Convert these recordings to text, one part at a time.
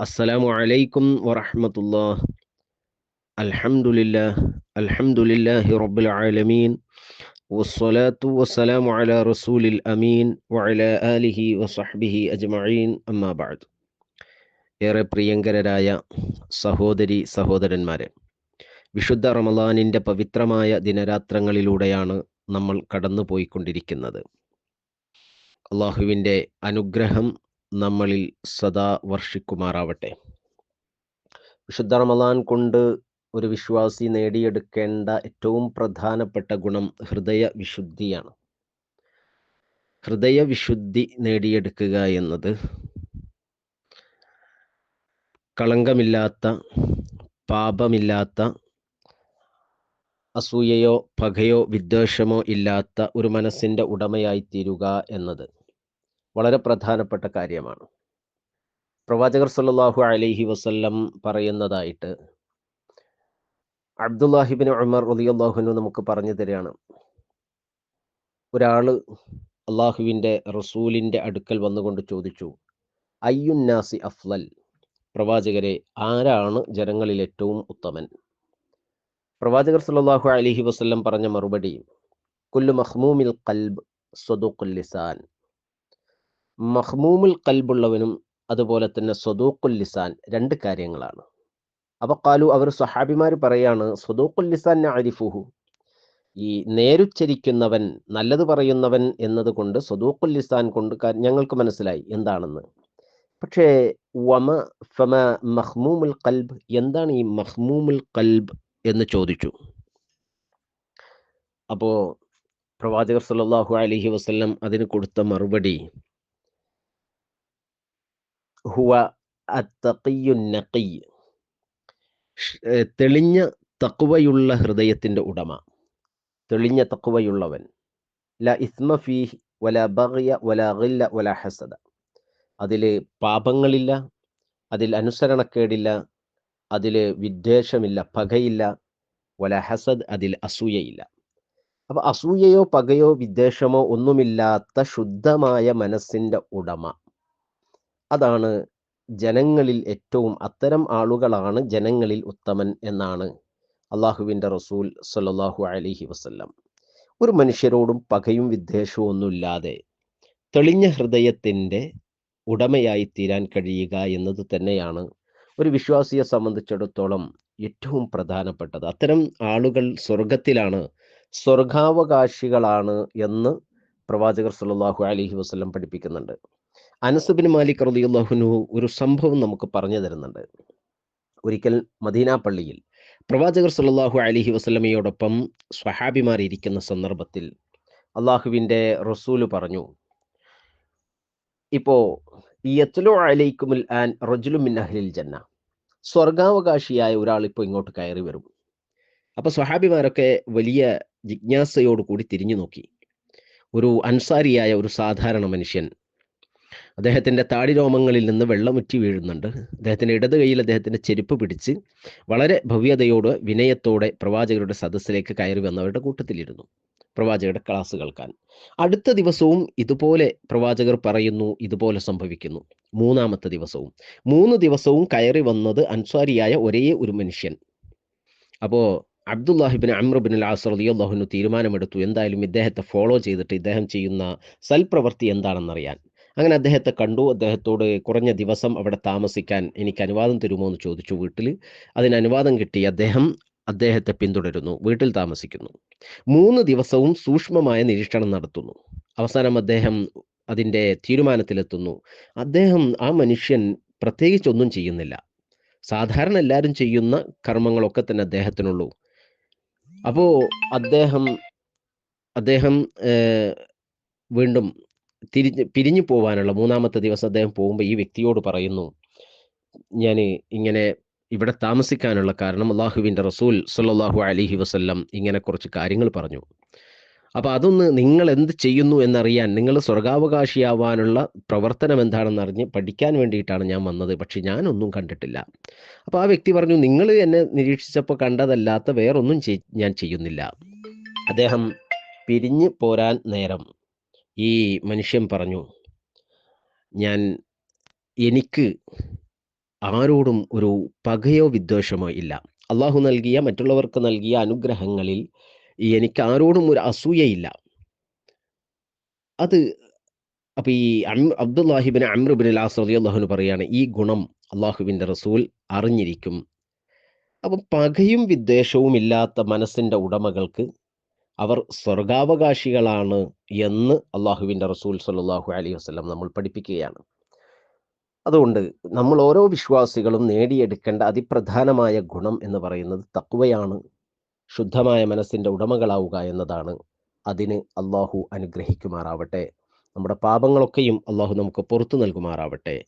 السلام عليكم ورحمة الله الحمد لله الحمد لله رب العالمين والصلاة والسلام على رسول الأمين وعلى آله وصحبه أجمعين أما بعد ഏറെ പ്രിയങ്കരരായ സഹോദരി സഹോദരന്മാരെ വിശുദ്ധ റമദാനിൻ്റെ പവിത്രമായ ദിനരാത്രങ്ങളിലൂടെയാണ് നമ്മൾ കടന്നു പോയിക്കൊണ്ടിരിക്കുന്നത് അള്ളാഹുവിൻ്റെ അനുഗ്രഹം നമ്മളിൽ സദാ വർഷിക്കുമാറാവട്ടെ. വിശുദ്ധ റമദാൻ കൊണ്ട് ഒരു വിശ്വാസി നേടിയെടുക്കേണ്ട ഏറ്റവും പ്രധാനപ്പെട്ട ഗുണം ഹൃദയ വിശുദ്ധിയാണ്. ഹൃദയ വിശുദ്ധി നേടിയെടുക്കുക എന്നത് കളങ്കമില്ലാത്ത പാപമില്ലാത്ത അസൂയയോ പകയോ വിദ്വേഷമോ ഇല്ലാത്ത ഒരു മനസ്സിന്റെ ഉടമയായി തീരുക എന്നത്. വളരെ പ്രധാനപ്പെട്ട കാര്യമാണ്. പ്രവാചകർ സല്ലാഹു അലൈഹി വസ്ല്ലം പറയുന്നതായിട്ട് അബ്ദുല്ലാഹിബിൻ ഉമർ റളിയല്ലാഹുനു നമുക്ക് പറഞ്ഞു തരികയാണ്. ഒരാൾ അള്ളാഹുവിന്റെ റസൂലിന്റെ അടുക്കൽ വന്നുകൊണ്ട് ചോദിച്ചു അയ്യുന്നാസി അഫ്ലൽ? പ്രവാചകരെ ആരാണ് ജനങ്ങളിൽ ഏറ്റവും ഉത്തമൻ? പ്രവാചകർ സല്ലാഹു അലൈഹി വസ്ല്ലം പറഞ്ഞ മറുപടി കുല്ലു മഹ്മൂമിൽ കൽബ് സ്വദുഖുൽ ലിസാൻ. മഹ്മൂമുൽ കൽബുള്ളവനും അതുപോലെ തന്നെ സ്വദൂഖുൽ ലിസാൻ രണ്ട് കാര്യങ്ങളാണ്. അപ്പൊ കാലു അവർ സഹാബിമാർ പറയാണ് സ്വദൂഖുൽ ലിസാൻ അരിഫുഹു. ഈ നേരുച്ചരിക്കുന്നവൻ നല്ലത് പറയുന്നവൻ എന്നതുകൊണ്ട് സ്വദൂഖുൽ ലിസാൻ കൊണ്ട് ഞങ്ങൾക്ക് മനസ്സിലായി എന്താണെന്ന്. പക്ഷേ വമ ഫമ മഹ്മൂമുൽ കൽബ് എന്താണ് ഈ മഹ്മൂമുൽ കൽബ് എന്ന് ചോദിച്ചു. അപ്പോ പ്രവാചകർ സല്ലാഹു അലഹി വസ്ലം അതിന് കൊടുത്ത മറുപടി ഹുവ അത്തഖിയ്യു നഖി തെളിഞ്ഞ തക്കുവയുള്ള ഹൃദയത്തിന്റെ ഉടമ. തെളിഞ്ഞ തക്കുവയുള്ളവൻ ല ഇസ്മ ഫീ വല ബഗ്യ വല ഗില്ല വല ഹസദ. അതിൽ പാപങ്ങളില്ല അതിൽ അനുസരണക്കേടില്ല അതിൽ വിദ്വേഷമില്ല പകയില്ല വല ഹസദ് അതിൽ അസൂയയില്ല. അപ്പൊ അസൂയയോ പകയോ വിദ്വേഷമോ ഒന്നുമില്ലാത്ത ശുദ്ധമായ മനസ്സിന്റെ ഉടമ. അതാണ് ജനങ്ങളിൽ ഏറ്റവും അത്തരം ആളുകളാണ് ജനങ്ങളിൽ ഉത്തമൻ എന്നാണ് അള്ളാഹുവിന്റെ റസൂൽ സല്ലാഹു അലൈഹി വസല്ലം. ഒരു മനുഷ്യരോടും പകയും വിദ്വേഷവും ഒന്നുമില്ലാതെ തെളിഞ്ഞ ഹൃദയത്തിന്റെ ഉടമയായി തീരാൻ കഴിയുക എന്നത് തന്നെയാണ് ഒരു വിശ്വാസിയെ സംബന്ധിച്ചിടത്തോളം ഏറ്റവും പ്രധാനപ്പെട്ടത്. അത്തരം ആളുകൾ സ്വർഗത്തിലാണ് സ്വർഗാവകാശികളാണ് എന്ന് പ്രവാചകർ സല്ലാഹു അലൈഹി വസല്ലം പഠിപ്പിക്കുന്നുണ്ട്. അനസുബിൻ മാലിക് റളിയല്ലാഹുനു ഒരു സംഭവം നമുക്ക് പറഞ്ഞു തരുന്നുണ്ട്. ഒരിക്കൽ മദീന പള്ളിയിൽ പ്രവാചകർ സല്ലാഹു അലൈഹി വസ്ലമയോടൊപ്പം സ്വഹാബിമാർ ഇരിക്കുന്ന സന്ദർഭത്തിൽ അള്ളാഹുവിന്റെ റസൂൽ പറഞ്ഞു ഇപ്പോ യത്ലു അലൈക്കുമുൽ ആൻ റജുലു മിൻ അഹ്ലിൽ ജന്ന. സ്വർഗാവകാശിയായ ഒരാൾ ഇപ്പോൾ ഇങ്ങോട്ട് കയറി വരും. അപ്പൊ സ്വഹാബിമാരൊക്കെ വലിയ ജിജ്ഞാസയോടുകൂടി തിരിഞ്ഞു നോക്കി. ഒരു അൻസാരിയായ ഒരു സാധാരണ മനുഷ്യൻ അദ്ദേഹത്തിന്റെ താടിരോമങ്ങളിൽ നിന്ന് വെള്ളമുറ്റി വീഴുന്നുണ്ട്. അദ്ദേഹത്തിന്റെ ഇടത് കൈയിൽ അദ്ദേഹത്തിന്റെ ചെരുപ്പ് പിടിച്ച് വളരെ ഭവ്യതയോട് വിനയത്തോടെ പ്രവാചകരുടെ സദസ്സിലേക്ക് കയറി വന്നവരുടെ കൂട്ടത്തിലിരുന്നു. പ്രവാചകരുടെ ക്ലാസ് കേൾക്കാൻ. അടുത്ത ദിവസവും ഇതുപോലെ പ്രവാചകർ പറയുന്നു ഇതുപോലെ സംഭവിക്കുന്നു. മൂന്നാമത്തെ ദിവസവും. മൂന്ന് ദിവസവും കയറി വന്നത് അൻസ്വാരിയായ ഒരേ ഒരു മനുഷ്യൻ. അപ്പോൾ അബ്ദുല്ലാഹിബിൻ അമ്രബിൻ അലാസ് റളിയല്ലാഹുവിന് തീരുമാനമെടുത്തു. എന്തായാലും ഇദ്ദേഹത്തെ ഫോളോ ചെയ്തിട്ട് ഇദ്ദേഹം ചെയ്യുന്ന സൽപ്രവൃത്തി എന്താണെന്നറിയാൻ. അങ്ങനെ അദ്ദേഹത്തെ കണ്ടു. അദ്ദേഹത്തോട് കുറഞ്ഞ ദിവസം അവിടെ താമസിക്കാൻ എനിക്ക് അനുവാദം തരുമോ എന്ന് ചോദിച്ചു വീട്ടിൽ. അതിന് അനുവാദം കിട്ടി. അദ്ദേഹം അദ്ദേഹത്തെ പിന്തുടരുന്നു. വീട്ടിൽ താമസിക്കുന്നു. മൂന്ന് ദിവസവും സൂക്ഷ്മമായ നിരീക്ഷണം നടത്തുന്നു. അവസാനം അദ്ദേഹം അതിന്റെ തീരുമാനത്തിലെത്തുന്നു. അദ്ദേഹം ആ മനുഷ്യൻ പ്രത്യേകിച്ചൊന്നും ചെയ്യുന്നില്ല. സാധാരണ എല്ലാവരും ചെയ്യുന്ന കർമ്മങ്ങളൊക്കെ തന്നെ അദ്ദേഹത്തിനുള്ളൂ. അപ്പോൾ അദ്ദേഹം അദ്ദേഹം വീണ്ടും തിരിഞ്ഞ് പിരിഞ്ഞു പോവാനുള്ള മൂന്നാമത്തെ ദിവസം അദ്ദേഹം പോകുമ്പോൾ ഈ വ്യക്തിയോട് പറയുന്നു ഞാൻ ഇങ്ങനെ ഇവിടെ താമസിക്കാനുള്ള കാരണം അള്ളാഹുവിന്റെ റസൂൽ സല്ലല്ലാഹു അലിഹി വസല്ലം ഇങ്ങനെ കുറച്ച് കാര്യങ്ങൾ പറഞ്ഞു. അപ്പോൾ അതൊന്ന് നിങ്ങൾ എന്ത് ചെയ്യുന്നു എന്നറിയാൻ നിങ്ങൾ സ്വർഗാവകാശിയാവാനുള്ള പ്രവർത്തനം എന്താണെന്ന് അറിഞ്ഞ് പഠിക്കാൻ വേണ്ടിയിട്ടാണ് ഞാൻ വന്നത് പക്ഷെ ഞാനൊന്നും കണ്ടിട്ടില്ല. അപ്പോൾ ആ വ്യക്തി പറഞ്ഞു നിങ്ങൾ എന്നെ നിരീക്ഷിച്ചപ്പോൾ കണ്ടതല്ലാത്ത വേറൊന്നും ഞാൻ ചെയ്യുന്നില്ല. അദ്ദേഹം പിരിഞ്ഞു പോരാൻ നേരം ഈ മനുഷ്യൻ പറഞ്ഞു ഞാൻ എനിക്ക് ആരോടും ഒരു പകയോ വിദ്വേഷമോ ഇല്ല. അള്ളാഹു നൽകിയ മറ്റുള്ളവർക്ക് നൽകിയ അനുഗ്രഹങ്ങളിൽ എനിക്ക് ആരോടും ഒരു അസൂയയില്ല അത് അപ്പോൾ ഈ അബ്ദുല്ലാഹിബിൻ അമ്രുബിൻ അലാസ് അള്ളാഹുന് പറയാണ് ഈ ഗുണം അള്ളാഹുവിന്റെ റസൂൽ അറിഞ്ഞിരിക്കും. അപ്പം പകയും വിദ്വേഷവും ഇല്ലാത്ത മനസ്സിന്റെ ഉടമകൾക്ക് അവർ സ്വർഗാവകാശികളാണ് എന്ന് അള്ളാഹുവിന്റെ റസൂൽ സല്ലാഹു അലൈഹി വസ്ലം നമ്മൾ പഠിപ്പിക്കുകയാണ്. അതുകൊണ്ട് നമ്മൾ ഓരോ വിശ്വാസികളും നേടിയെടുക്കേണ്ട അതിപ്രധാനമായ ഗുണം എന്ന് പറയുന്നത് തക്വയാണ്. ശുദ്ധമായ മനസ്സിന്റെ ഉടമകളാവുക എന്നതാണ്. അതിന് അള്ളാഹു അനുഗ്രഹിക്കുമാറാവട്ടെ. നമ്മുടെ പാപങ്ങളൊക്കെയും അള്ളാഹു നമുക്ക് പുറത്തു നൽകുമാറാവട്ടെ.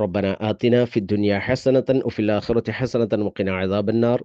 റബ്ബന ആത്തിന ഫിദ്ദുനിയ ഹസനത്തൻ ഉഫിൽ ഹസനത്തൻ മുഖിന അദാബന്നാർ.